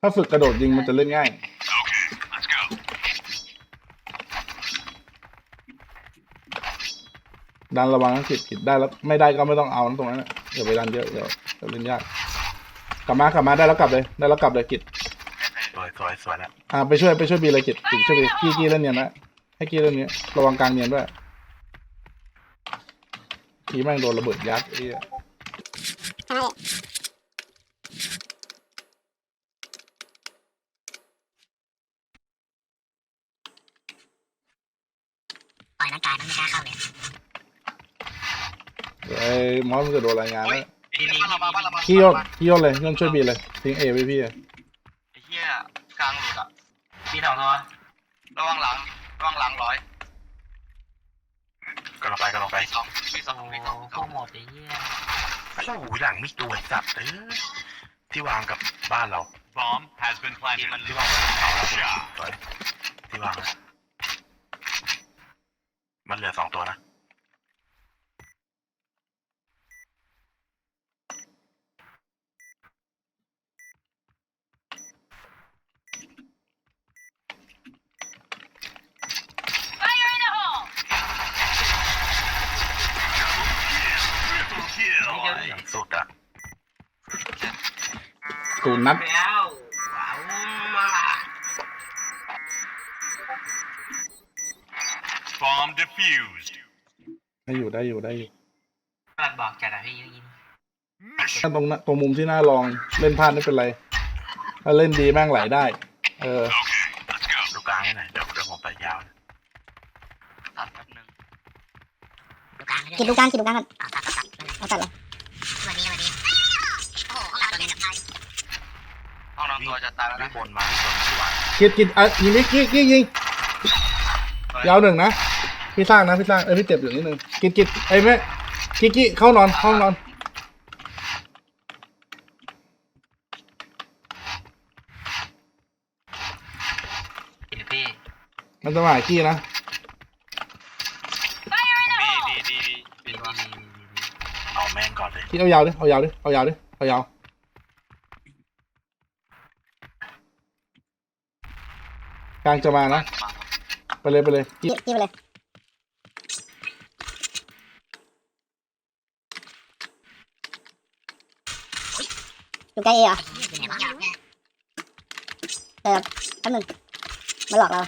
ถ้าฝึกกระโดดยิงมันจะเล่นง่าย Let's go. ดันระวังนะกิดกิดได้แล้วไม่ได้ก็ไม่ต้องเอานะตรงนั้นนะอย่าไปดันเยอะเดี๋ยวเดี๋ยวเล่นยาก กลับมากลับมาได้แล้วกลับเลย ได้แล้วกลับเลยกิดสวยสวยสวยแล้วอ่าไปช่วยไปช่วยบีเลยกิดกิดช่วยบีกี้กี้เล่นเนียนนะให้กี้เล่นเนี้ยระวังกลางเนียนด้วยกี้แม่งโดนระเบิดยัดไอ้ เหี้ยปล่อยนักกายมันไม่กล้าเข้าเลยเดี๋ยวไอ้มอสมันจะโดนรายงานเฮ้ยแล้วไอ้เหี้ยบ้านเรามาบ้านเรามาขี้โยนขี้โยนเลยโยนช่วยบีเลยทิ้งเอไว้พี่อะไอ้เหี้ยกลางหลุดอะมีสองตัวระวังหลังระวังหลังร้อยกำลังไปกำลังไปมีสองมีสองโอ้มีสองพวกหมดไอ้เหี้ยโอ้โหหลังไม่ตัวจับเออที่วางกับบ้านเรา Bomb has been ที่ planted. มันที่วางกับเขาแล้วสวยที่วางนะมัน เหลือสองตัวนะอย่างสุดอะศูนย์นัดแล้วว้าวมา Bomb defused. ได้อยู่ได้อยู่ได้อยู่ตัดบอกจัดอะพี่ยิง Mission ถ้าตรงนั้นตรงมุมที่หน้าลองเล่นพลาดไม่เป็นไรถ้าเล่นดีแม่งไหลได้ เออ Let's go. ดูกลางให้หน่อยเดี๋ยวเดี๋ยวผมไปยาวตัดแป๊บนึงดูกลางไปด้วยกิดดูกลางกิดดูกลางกันเอาตัดตัดตัดเอาตัดเลยสวัสดีสวัสดีโอ้โหห้องน้ำตัวนี้จะตายห้องน้ำตัวจะตายแล้ววิ่นะงบนมาวิ่งบนที่วางกิดกิดอะยิงนี่กี้กี้ยิงยาวหนึ่งนะ พี่สร้างนะพี่สร้างเอ้ยพี่เจ็บอยู่นิดนึงกิดกิดไอ้ยแม่กี้กี้เข้านอนห้องนอนกินพี่มันจะมาหากี้นะดีดีดีดีดีดีดีวะดีดีเอาแม่งก่อนเลยกี้เอายาวดิเอายาวดิเอายาวดิเอายาวกลางจะมานะไปเลยไปเลยกี้กิด กิดไปเลย อยู่ใกล้เอเหรออยู่ไหนวะเออแป๊บนึงมันหลอกเรา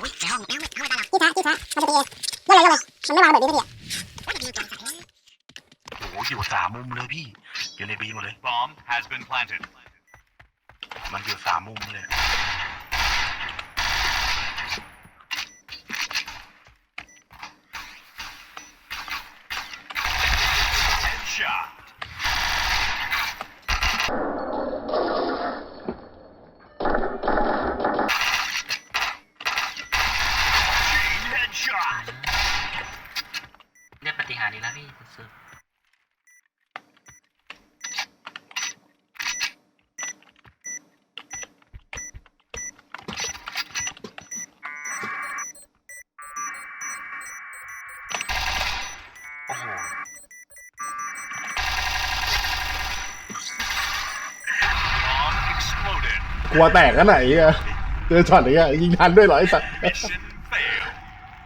อุ้ยในห้องแม่งไม่เข้าไม่ได้หรอกที่ท้าที่ท้ามันจะเป็นเอเล่นเลยเล่นเลยมันไม่วางแบบนี้ไม่ดีโอ้ยดีจังสัตว์โอ้โหอยู่สามมุมเลยพี่ อยู่ในบีหมดเลย Bomb has been planted. มันอยู่สามมุมเลย Headshot. หารย์ดีแล้วพี่สุดโอ้โห Bomb exploded. กลัวแตกกันไหนอะเจอช็อตอย่างเงี้ยยิงทันด้วยเหรอไอ้สัตว์ Mission